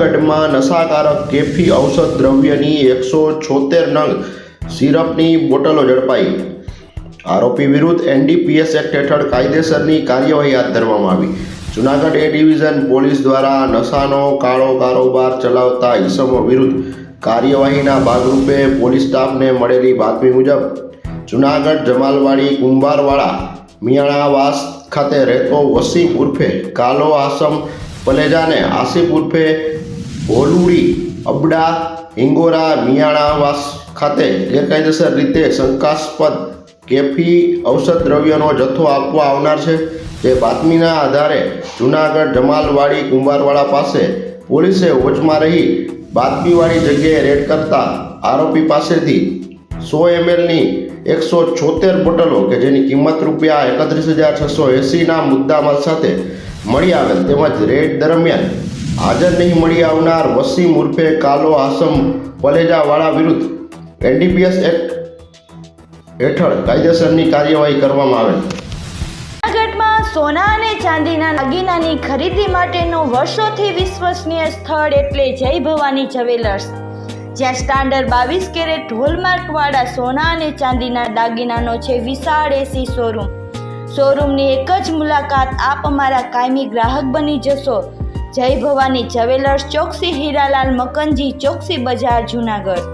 ગઢમાં નશાકારક કેફી ઔષધ દ્રવ્યની એકસો છોતેર નંગ સિરપની બોટલો ઝડપાઈ. આરોપી વિરુદ્ધ એનડીપીએસ એક્ટ હેઠળ કાયદેસરની કાર્યવાહી હાથ ધરવામાં આવી. જુનાગઢ એ ડિવિઝન પોલીસ દ્વારા નશાનો કાળો કારોબાર ચલાવતા ઈસમો વિરુદ્ધ કાર્યવાહીના ભાગરૂપે પોલીસ સ્ટાફને મળેલી બાતમી મુજબ, જુનાગઢ જમાલવાડી કુંભારવાડા, મિયાણાવાસ ખાતે રહેતો વસીમ ઉર્ફે કાલો આસમ પલેજાને આસિફ ઉર્ફે ભોલુડી, અબડા હિંગોરા મિયાણાવાસ ખાતે ગેરકાયદેસર રીતે શંકાસ્પદ કેફી ઔષધ દ્રવ્યનો જથ્થો આપવા આવનાર છે. જે બાતમીના આધારે જુનાગઢ જમાલવાડી કુંભારવાડા પાસે પોલીસે વોચમાં રહી બાતમીવાળી જગ્યાએ રેડ કરતા આરોપી પાસેથી સો એમએલની એકસો છોતેર બોટલો કે જેની કિંમત રૂપિયા એકત્રીસ હજાર છસો એંસીના મુદ્દામાલ સાથે મળી આવેલ તેમજ રેડ દરમિયાન હાજર નહીં મળી આવનાર વસીમ ઉર્ફે કાલો આસમ પલેજાવાળા વિરુદ્ધ એનડીપીએસ એક્ટ હેઠળ કાયદેસરની કાર્યવાહી કરવામાં આવે સોના અને ચાંદીના દાગીનાની ખરીદી માટેનું વર્ષોથી વિશ્વસનીય સ્થળ એટલે જય ભવાની જ્વેલર્સ. જ્યાં સ્ટાન્ડર્ડ બાવીસ કેરેટ હોલમાર્કવાળા સોના અને ચાંદીના દાગીનાનો છે વિશાળ એસી શોરૂમ શોરૂમની એક જ મુલાકાત આપ અમારા કાયમી ગ્રાહક બની જશો. જય ભવાની જવેલર્સ ચોકસી હીરાલાલ મકનજી ચોકસી બજાર જુનાગઢ.